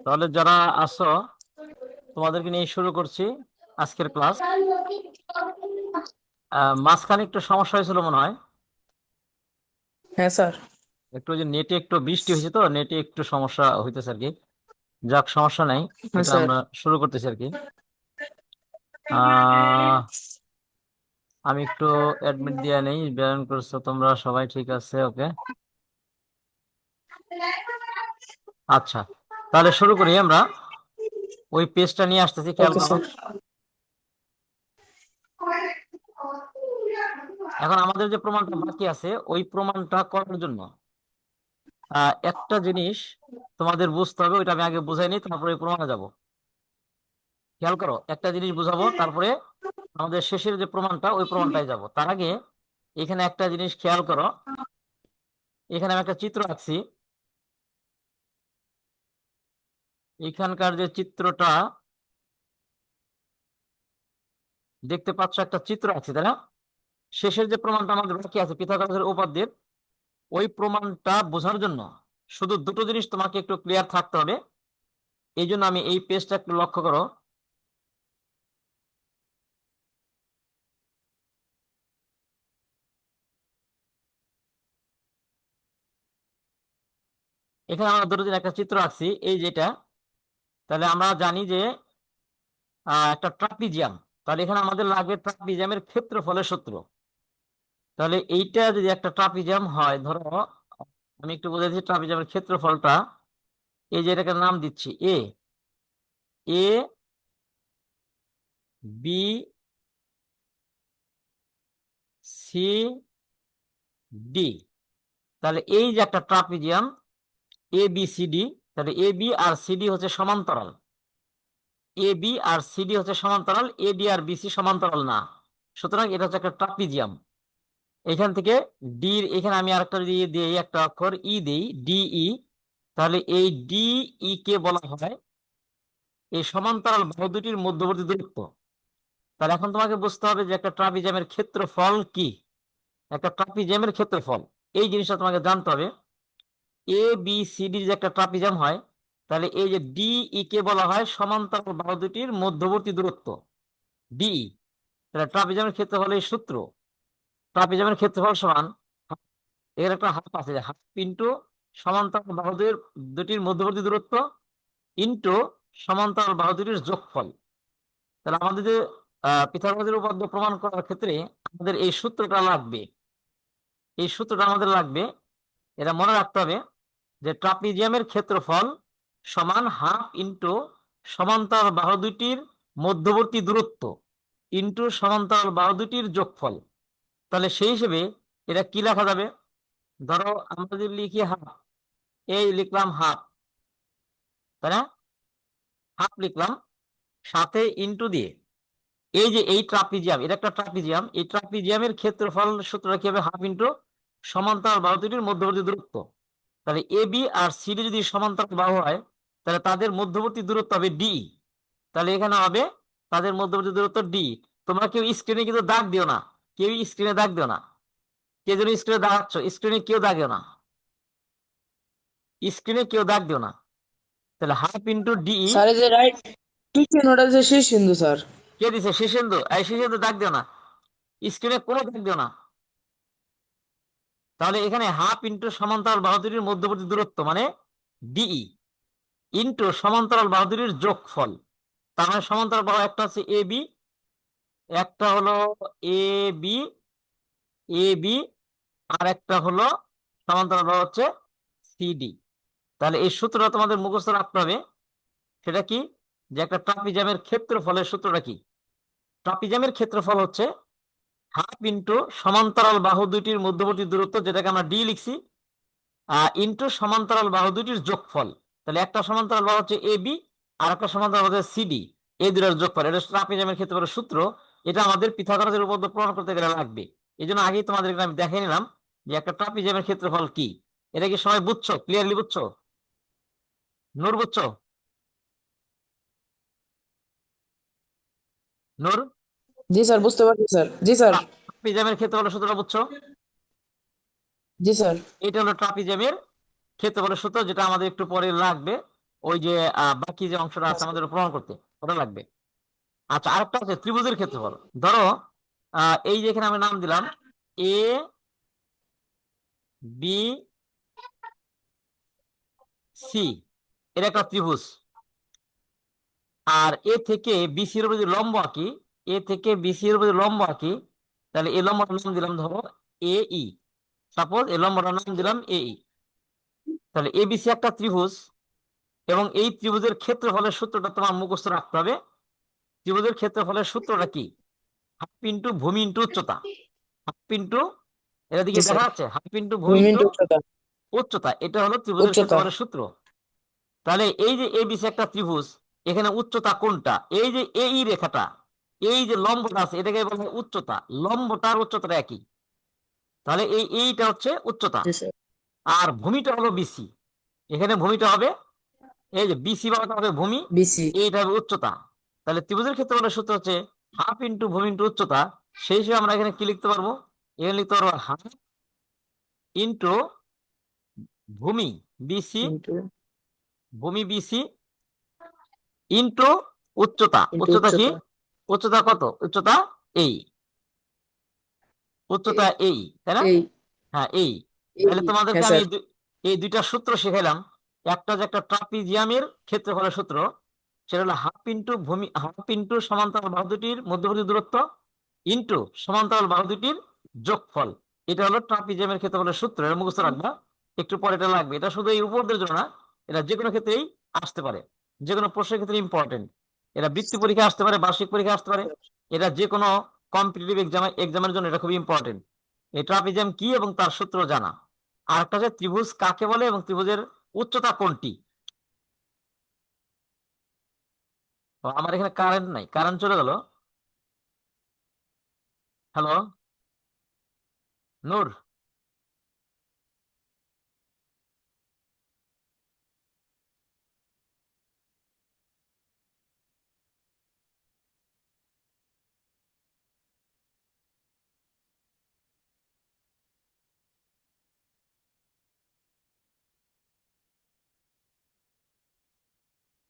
তাহলে যারা আসো তোমাদেরকে নিয়ে শুরু করছি আজকের ক্লাস। মাঝখানে একটু সমস্যা হয়েছিল মনে হয়। হ্যাঁ স্যার। একটু যে নেটে একটু বৃষ্টি হয়েছে তো নেটে একটু সমস্যা হইতেছে আর কি। যাক সমস্যা নাই হ্যাঁ আমরা শুরু করতেছি আর কি। আহ আমি একটু অ্যাডমিট দিয়ে নেই ব্যায়াম করছ তোমরা সবাই ঠিক আছে ওকে আচ্ছা তাহলে শুরু করি আমরা। ওই পেজটা নিয়ে আসতেছি খেয়াল করো। এখন আমাদের যে প্রমাণটা বাকি আছে ওই প্রমাণটা করার জন্য একটা জিনিস তোমাদের বুঝতে হবে ওইটা আমি আগে বুঝাই নিই তারপরে প্রমাণে যাব। খেয়াল করো একটা জিনিস বুঝাবো তারপরে আমাদের শেষের যে প্রমাণটা ওই প্রমাণটাই যাব। তার আগে এখানে একটা জিনিস খেয়াল করো। এখানে আমি একটা চিত্র আঁকছি। এখানকার যে চিত্রটা, দেখতে পাচ্ছ একটা চিত্র আছে, তাই না? শেষের যে প্রমাণটা আমাদের বাকি আছে, পিথাগোরাসের উপপাদ্যের, ওই প্রমাণটা বোঝার জন্য শুধু দুটো জিনিস তোমাকে একটু ক্লিয়ার থাকতে হবে। এই জন্য আমি এই পেজটা একটু লক্ষ্য করো। এখানে আমরা দুটো দিন একটা চিত্র আঁকছি, এই যেটা তাহলে আমরা জানি যে একটা ট্রাপিজিয়াম তাহলে এখানে আমাদের লাগবে ট্রাপিজিয়ামের ক্ষেত্রফলের সূত্র। তাহলে এইটা যদি একটা ট্রাপিজিয়াম হয়, ধরো, আমি একটু বলে দিচ্ছি ট্রাপিজিয়ামের ক্ষেত্রফলটা। এই যে এটাকে নাম দিচ্ছি A A B C D তাহলে এই যে একটা trapezium A B C D তাহলে এ বি আর সিডি হচ্ছে সমান্তরাল। এ বি আর সিডি হচ্ছে সমান্তরাল এ ডি আর বিসি সমান্তরাল না। সুতরাং এটা হচ্ছে একটা ট্রাপিজিয়াম। এখান থেকে ডি এখানে আমি আরেকটা দিয়ে দিই একটা অক্ষর ই দেই ডিই তাহলে এই ডিই কে বলা হয় এই সমান্তরাল বাহু দুটির মধ্যবর্তী দূরত্ব তাহলে এখন তোমাকে বুঝতে হবে যে একটা ট্রাপিজিয়ামের ক্ষেত্রফল কি। একটা ট্রাপিজিয়ামের ক্ষেত্রফল। এই জিনিসটা তোমাকে জানতে হবে। এ বি সি ডি যে একটা ট্রাপিজিয়াম হয়, তাহলে এই যে ডিই কে বলা হয় সমান্তরাল বাহু দুটির মধ্যবর্তী দূরত্ব। ডিই তাহলে ট্রাপিজিয়ামের ক্ষেত্রফল এই সূত্র। ট্রাপিজিয়ামের ক্ষেত্রফল সমান এর একটা হাফ আছে, হাফ ইন্টু সমান্তরাল বাহু দুটির মধ্যবর্তী দূরত্ব ইন্টু সমান্তরাল বাহু দুটির যোগফল। তাহলে আমাদের যে পিথাগোরাসের উপপাদ্য প্রমাণ করার ক্ষেত্রে আমাদের এই সূত্রটা লাগবে। এই সূত্রটা আমাদের লাগবে, এটা মনে রাখতে হবে। যে ট্রাপিজিয়ামের ক্ষেত্রফল সমান হাফ ইন্টু সমান্তরাল বাহু দুটির মধ্যবর্তী দূরত্ব ইন্টু সমান্তরাল বাহু দুটির যোগফল। তাহলে সেই হিসেবে এটা কি লেখা যাবে? ধরো আমরা যদি লিখি হাফ এই লিখলাম হাফ, তাই না? হাফ লিখলাম, সাথে ইন্টু দিয়ে। এই যে এই ট্রাপিজিয়াম, এটা একটা ট্রাপিজিয়াম, এই ট্রাপিজিয়ামের ক্ষেত্রফল সূত্রটা কি হবে? হাফ ইন্টু সমান্তরাল বাহু দুটির মধ্যবর্তী দূরত্ব। তাহলে এ বি আর সিডি যদি সমান্তরাল বাহু হয় তাহলে তাদের মধ্যবর্তী দূরত্ব হবে ডি তাহলে এখানে হবে তাদের মধ্যবর্তী দূরত্ব ডি। তোমরা কেউ স্ক্রিনে কিন্তু দাগ দিও না। কেউ স্ক্রিনে দাগ দিও না। কে যেন স্ক্রিনে দাগাচ্ছ স্ক্রিনে কেউ দাগিও না। স্ক্রিনে কেউ দাগ দিও না। তাহলে হাফ ইন্টু ডি স্যার যে রাইট ঠিক ওটা যে শেষ সিন্ধু স্যার কে দিছে? শেষেন্দু এই শেষেন্দু দাগ দিও না। স্ক্রিনে কোনো দাগ দিও না। তাহলে এখানে হাফ ইন্টু সমান্তরাল বাহুদুরির মধ্যবর্তী দূরত্ব মানে ডিই ইন্টু সমান্তরাল বাহুদুরির যোগফল। তার মানে সমান্তরাল বাহু একটা হচ্ছে এ বি একটা হলো এ বি এ বি আর একটা হলো সমান্তরাল বাহু হচ্ছে সিডি তাহলে এই সূত্রটা তোমাদের মুখস্থ রাখতে হবে। সেটা কি? যে একটা ট্রাপিজামের ক্ষেত্রফলের সূত্রটা কি? ট্রাপিজামের ক্ষেত্রফল হচ্ছে হাফ ইন্টু সমান্তরাল বাহু দুইটির মধ্যবর্তী দূরত্ব, যেটাকে আমরা ডি লিখছি ইন্টু সমান্তরাল বাহু দুইটির যোগফল। তাহলে একটা সমান্তরাল বাহু হচ্ছে এ বি, আর একটা সমান্তরাল হচ্ছে সিডি এই দুটার যোগফল। এটা ট্রাপিজামের ক্ষেত্রফলের সূত্র, এটা আমাদের পিথাগোরাসের উপপাদ্য প্রমাণ করতে গেলে লাগবে। এই জন্য আগেই তোমাদের আমি দেখে নিলাম যে একটা ট্রাপিজামের ক্ষেত্রফল কি। এটা কি সবাই বুঝছ? ক্লিয়ারলি বুঝছ? নূর বুঝছ? নূর? জি স্যার বুঝতে পারছি স্যার। জি স্যার। ট্রাপিজামের সূত্রটা বুঝছ? জি স্যার। এটা হলো ট্রাপিজামের ক্ষেত্রফলের সূত্র যেটা আমাদের একটু পরে লাগবে। ওই যে বাকি যে অংশটা আছে। আমাদের প্রমাণ করতে ওটা লাগবে। আচ্ছা আরেকটা আছে ত্রিভুজের ক্ষেত্রফল। ধরো এই যে এখানে আমি নাম দিলাম এ বি সি এর একটা ত্রিভুজ। আর এ থেকে বিসি এর উপর যদি লম্ব আঁকি এ থেকে বিসি এর উপর লম্ব আঁকি তাহলে এই লম্বটার নাম দিলাম ধরো এ ই। সাপোজ এই লম্বটার নাম দিলাম এ ই। তাহলে এ বিসি একটা ত্রিভুজ এবং এই ত্রিভুজের ক্ষেত্রফলের সূত্রটা তোমার মুখস্থ রাখতে হবে। ত্রিভুজের ক্ষেত্রফলের সূত্রটা কি? হাফ ইন্টু ভূমি ইন্টু উচ্চতা। হাফ ইন্টু এটা দিকে দেখা যাচ্ছে হাফ ইন্টু ভূমি ইন্টু উচ্চতা। এটা হলো ত্রিভুজের। ক্ষেত্রফলের সূত্র। তাহলে এই যে এ এবিসি একটা ত্রিভুজ এখানে উচ্চতা কোনটা? এই যে এই রেখাটা। এই যে লম্বটা আছে এটাকে বলা উচ্চতা। লম্বটার উচ্চতাটা একই। তাহলে এই এইটা হচ্ছে উচ্চতা। আর ভূমিটা হলো বিসি। এখানে ভূমিটা হবে এই যে বিসি বাটা হবে ভূমি এইটা হবে উচ্চতা। তাহলে ত্রিভুজের ক্ষেত্রে বলে সূত্র হচ্ছে হাফ ইন্টু ভূমি ইন্টু উচ্চতা। সেই হিসেবে আমরা এখানে কি লিখতে পারব? এখানে লিখতে পারব হাফ ইন্টু ভূমি বিসি ইন্টু ভূমি বিসি ইন্টু উচ্চতা। উচ্চতা কি? উচ্চতা। কত? উচ্চতা এই। উচ্চতা এই। তাই না? হ্যাঁ এই। এই, তাহলে তোমাদেরকে হ্যাঁ আমি এই দুইটা সূত্র শিখাইলাম একটা যে একটা ট্রাপিজিয়ামের ক্ষেত্রফলের সূত্র সেটা হলো হাফ ইন্টু ভূমি হাফ ইন্টু সমান্তরাল বাহু দুটির মধ্যবর্তী দূরত্ব ইন্টু সমান্তরাল বাহু দুটির যোগফল। এটা হলো ট্রাপিজিয়ামের ক্ষেত্রফলের সূত্র এটা মুখস্থ রাখবা। একটু পরে এটা লাগবে। এটা শুধু এই উপরদের জন্য না এটা যে কোনো ক্ষেত্রেই আসতে পারে। যে কোনো প্রশ্নের ক্ষেত্রে ইম্পর্টেন্ট এটা বৃত্তি পরীক্ষা আসতে পারে, বার্ষিক পরীক্ষা আসতে পারে। এটা যে কোনো কম্পিটিটিভ এক্সাম এক্সামের জন্য এটা খুবই ইম্পর্টেন্ট এই ট্রাপিজিয়াম কি এবং তার সূত্র জানা। আর একটা হচ্ছে ত্রিভুজ কাকে বলে এবং ত্রিভুজের উচ্চতা কোনটি? আমার এখানে কারেন্ট নাই। কারেন্ট চলে গেল। হ্যালো নূর?